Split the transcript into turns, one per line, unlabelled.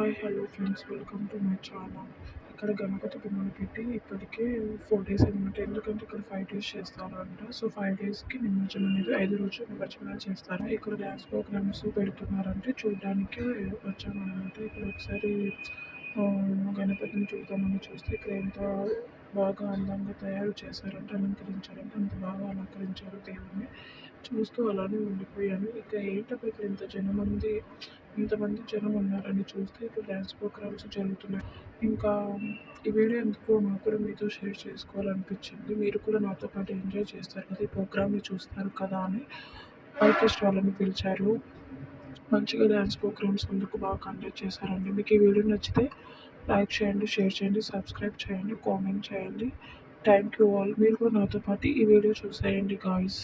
hi hello friends welcome to my channel ఇక్కడ గణపతి బొమ్మలు పెట్టి ఇప్పటికే ఫోర్ డేస్ అనమాట ఎందుకంటే ఇక్కడ ఫైవ్ డేస్ చేస్తారంట సో ఫైవ్ డేస్కి నిమజ్జనం అనేది ఐదు రోజులు నిమజ్జనాలు చేస్తారు ఇక్కడ డ్యాన్స్ ప్రోగ్రామ్స్ పెడుతున్నారంటే చూడడానికి వచ్చాము అనమాట ఇక్కడ ఒకసారి గణపతిని చూద్దామని చూస్తే ఇక్కడ ఎంత బాగా అందంగా తయారు చేశారంటే అలంకరించారంటే అంత బాగా అలంకరించారు దేవుణ్ణి చూస్తూ అలానే ఉండిపోయాను ఇక ఏంటప్పుడు ఇక్కడ ఇంత జనం ఉంది ఇంతమంది జనం ఉన్నారని చూస్తే ఇప్పుడు డ్యాన్స్ ప్రోగ్రామ్స్ జరుగుతున్నాయి ఇంకా ఈ వీడియో ఎందుకు నాకు కూడా మీతో షేర్ చేసుకోవాలనిపించింది మీరు కూడా నాతో పాటు ఎంజాయ్ చేస్తారు కదా ఈ ప్రోగ్రామ్ని చూస్తారు కదా అని ఆర్కెస్ట్రాలను పిలిచారు మంచిగా డ్యాన్స్ ప్రోగ్రామ్స్ ఎందుకు బాగా కండక్ట్ చేశారండి మీకు ఈ వీడియో నచ్చితే లైక్ చేయండి షేర్ చేయండి సబ్స్క్రైబ్ చేయండి కామెంట్ చేయండి థ్యాంక్ యూ ఆల్ మీరు కూడా నాతో పాటు ఈ వీడియో చూసేయండి గాయస్